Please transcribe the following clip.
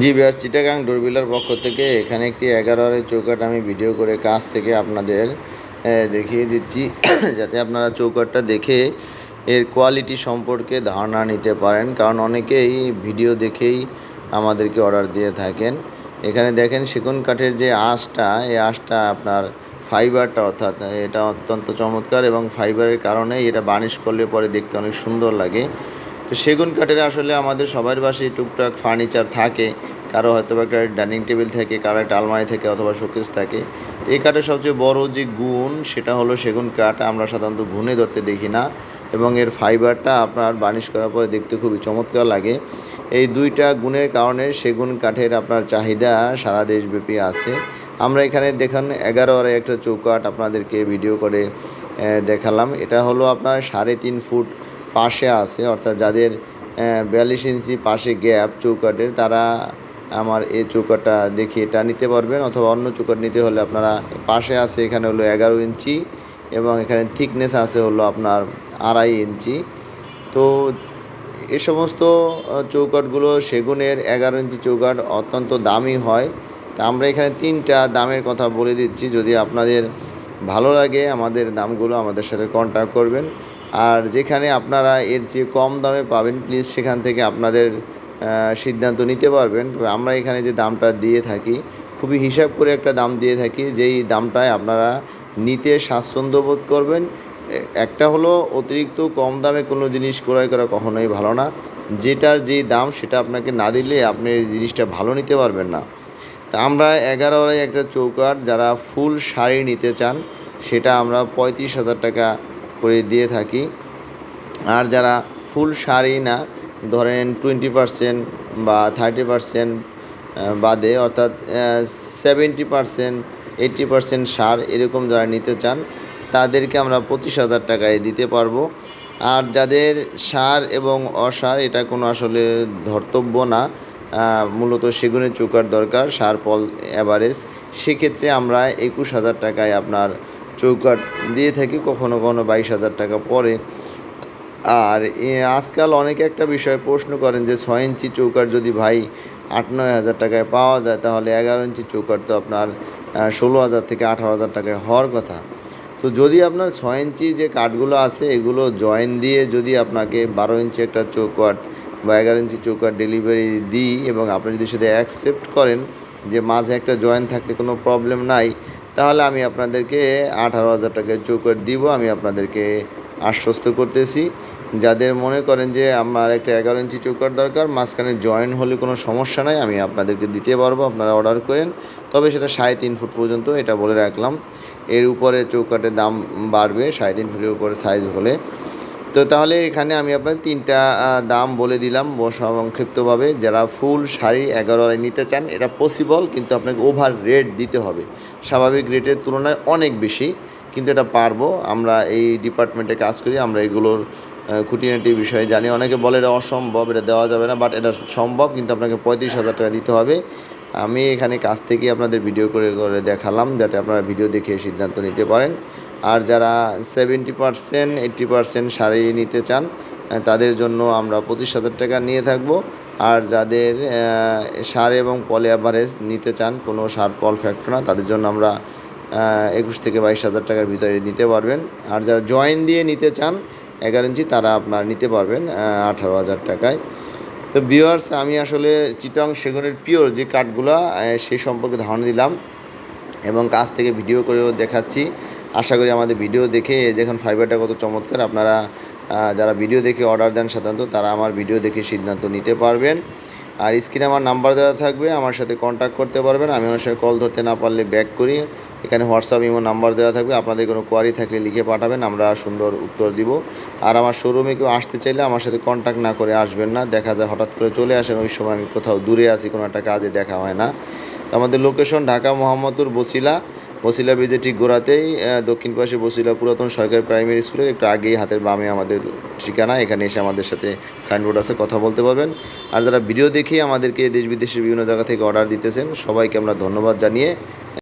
জি বিহার চিটাগাং ডোরবিলার পক্ষ থেকে এখানে একটি এগারো আরের চৌকাট আমি ভিডিও করে কাছ থেকে আপনাদের দেখিয়ে দিচ্ছি। যাতে আপনারা চৌকাটটা দেখে এর কোয়ালিটি সম্পর্কে ধারণা নিতে পারেন। কারণ অনেকেই ভিডিও দেখেই আমাদেরকে অর্ডার দিয়ে থাকেন। এখানে দেখেন সেগুন কাঠের যে আঁশটা এই আঁশটা আপনার ফাইবারটা অর্থাৎ এটা অত্যন্ত চমৎকার এবং ফাইবারের কারণে এটা বার্নিশ করলে পরে দেখতে অনেক সুন্দর লাগে। তো সেগুন কাঠের আসলে আমাদের সবার বাসায় টুকটাক ফার্নিচার থাকে, কারও হয়তো বা একটা ডাইনিং টেবিল থাকে, কারও একটা আলমারি থাকে অথবা শোকেস থাকে। এই কাঠের সবচেয়ে বড় যে গুণ, সেটা হলো সেগুন কাঠ আমরা সাধারণত ঘুনে ধরতে দেখি না এবং এর ফাইবারটা আপনার বার্নিশ করার পরে দেখতে খুবই চমৎকার লাগে। এই দুইটা গুণের কারণে সেগুন কাঠের আপনার চাহিদা সারা দেশব্যাপী আছে। আমরা এখানে দেখুন এগারো আরে একটা চৌকাঠ আপনাদেরকে ভিডিও করে দেখালাম। এটা হলো আপনার সাড়ে তিন ফুট পাশে আছে অর্থাৎ যাদের বিয়াল্লিশ ইঞ্চি পাশে গ্যাপ চৌকাটের তারা আমার এই চৌকাটটা দেখে এটা নিতে পারবেন। অথবা অন্য চৌকাট নিতে হলে আপনারা পাশে আছে এখানে হলো এগারো ইঞ্চি এবং এখানে থিকনেস আছে হলো আপনার আড়াই ইঞ্চি। তো এ সমস্ত আহ, চৌকাঠগুলো সেগুনের এগারো ইঞ্চি চৌকাঠ অত্যন্ত দামি হয়। তা আমরা এখানে তিনটা দামের কথা বলে দিচ্ছি। যদি আপনাদের ভালো লাগে আমাদের দামগুলো আমাদের সাথে কন্ট্যাক্ট করবেন। আর যেখানে আপনারা এর চেয়ে কম দামে পাবেন প্লিজ সেখান থেকে আপনাদের সিদ্ধান্ত নিতে পারবেন। আমরা এখানে যে দামটা দিয়ে থাকি, খুবই হিসাব করে একটা দাম দিয়ে থাকি, যেই দামটায় আপনারা নিতে স্বাচ্ছন্দ্য বোধ করবেন। একটা হলো অতিরিক্ত কম দামে কোনো জিনিস ক্রয় করা কখনোই ভালো না। যেটার যেই দাম, সেটা আপনাকে না দিলে আপনি জিনিসটা ভালো নিতে পারবেন না। তা আমরা এগারো আড়াই একটা চৌকাঠ, যারা ফুল শাড়ি নিতে চান, সেটা আমরা পঁয়ত্রিশ হাজার টাকা করে দিয়ে থাকি। আর যারা ফুল শাড়ি না, ধরেন টোয়েন্টি পারসেন্ট বা থার্টি পারসেন্ট বাদে, অর্থাৎ seventy percent eighty percent sir এরকম যারা নিতে চান, তাদেরকে আমরা পঁচিশ হাজার টাকায় দিতে পারব। আর যাদের সার এবং অসার, এটা কোনো আসলে ধর্তব্য না মূলত সেগুনের চৌকার দরকার, সার পল অ্যাভারেজ সেক্ষেত্রে আমরা একুশ হাজার টাকায় আপনার চৌকাট দিয়ে থাকি, কখনো কখনো বাইশ হাজার টাকা পরে। আর আজকাল অনেকে একটা বিষয় প্রশ্ন করেন যে, ছয় ইঞ্চি চৌকাট যদি ভাই আট নয় হাজার টাকায় পাওয়া যায়, তাহলে এগারো ইঞ্চি চৌকাট তো আপনার ষোলো হাজার থেকে আঠারো হাজার টাকায় হওয়ার কথা। তো যদি আপনার ছয় ইঞ্চি যে কাঠগুলো আছে, এগুলো জয়েন দিয়ে যদি আপনাকে বারো ইঞ্চি একটা চৌকাট বা এগারো ইঞ্চি চৌকাট ডেলিভারি দিই এবং আপনি যদি সেটা অ্যাকসেপ্ট করেন, যে মাঝে একটা জয়েন থাকলে কোনো প্রবলেম নাই তাহলে আমি আপনাদেরকে আঠারো হাজার টাকা চৌকাট দিব, আমি আপনাদেরকে আশ্বস্ত করতেছি। যাদের মনে করেন যে আমার একটা এগারো ইঞ্চি চৌকাট দরকার, মাঝখানে জয়েন হলে কোনো সমস্যা নাই, আমি আপনাদেরকে দিতে পারব, আপনারা অর্ডার করেন। তবে সেটা সাড়ে তিন ফুট পর্যন্ত, এটা বলে রাখলাম। এর উপরে চৌকাটের দাম বাড়বে, সাড়ে তিন ফুটের উপরে সাইজ হলে। তো তাহলে এখানে আমি আপনার তিনটা দাম বলে দিলাম সংক্ষিপ্তভাবে। যারা ফুল শাড়ি এগারো আড়াই নিতে চান, এটা পসিবল কিন্তু আপনাকে ওভার রেট দিতে হবে। স্বাভাবিক রেটের তুলনায় অনেক বেশি, কিন্তু এটা পারব। আমরা এই ডিপার্টমেন্টে কাজ করি, আমরা এগুলোর খুঁটিনাটি বিষয়ে জানি। অনেকে বলে এটা অসম্ভব, এটা দেওয়া যাবে না বাট এটা সম্ভব, কিন্তু আপনাকে পঁয়ত্রিশ হাজার টাকা দিতে হবে। আমি এখানে কাছ থেকে আপনাদের ভিডিও করে করে দেখালাম, যাতে আপনারা ভিডিও দেখে সিদ্ধান্ত নিতে পারেন। আর যারা seventy percent eighty percent sari নিতে চান তাদের জন্য আমরা পঁচিশ হাজার টাকা নিয়ে থাকব। আর যাদের সার এবং পলি অ্যাভারেজ নিতে চান, কোনো সার পল ফ্যাক্টর না, তাদের জন্য আমরা একুশ থেকে বাইশ হাজার টাকার ভিতরে নিতে পারবেন। আর যারা জয়েন দিয়ে নিতে চান, এগারো ইঞ্চি, তারা আপনার নিতে পারবেন আঠারো হাজার টাকায়। তো ভিউয়ার্স আমি আসলে চিটং সেগুনের পিওর যে কাঠগুলো সেই সম্পর্কে ধারণা দিলাম এবং কাছ থেকে ভিডিও করেও দেখাচ্ছি। আশা করি আমাদের ভিডিও দেখে দেখুন ফাইবারটা কত চমৎকার। আপনারা যারা ভিডিও দেখে অর্ডার দেন সাধারণত, তারা আমার ভিডিও দেখে সিদ্ধান্ত নিতে পারবেন। আর স্ক্রিনে আমার নাম্বার দেওয়া থাকবে, আমার সাথে কন্ট্যাক্ট করতে পারবেন। আমি ওনার সাথে কল ধরতে না পারলে ব্যাক করি। এখানে হোয়াটসঅ্যাপ ইমো নাম্বার দেওয়া থাকবে। আপনাদের কোনো কোয়ারি থাকলে লিখে পাঠাবেন, আমরা সুন্দর উত্তর দিব। আর আমার শোরুমে কেউ আসতে চাইলে আমার সাথে কন্ট্যাক্ট না করে আসবেন না। দেখা যায় হঠাৎ করে চলে আসেন, ওই সময় আমি কোথাও দূরে আছি, কোনো একটা কাজে দেখা হয় না। আমাদের লোকেশন ঢাকা মোহাম্মদপুর বসিলা। বসিলা ব্রিজের ঠিক গোড়াতেই দক্ষিণ পাশে বসিলা পুরাতন সরকারি প্রাইমারি স্কুলে একটু আগেই হাতের বামে আমাদের ঠিকানা। এখানে এসে আমাদের সাথে সাইনবোর্ড আছে, কথা বলতে পারবেন। আর যারা ভিডিও দেখে আমাদেরকে দেশ বিদেশের বিভিন্ন জায়গা থেকে অর্ডার দিতেছেন, সবাইকে আমরা ধন্যবাদ জানিয়ে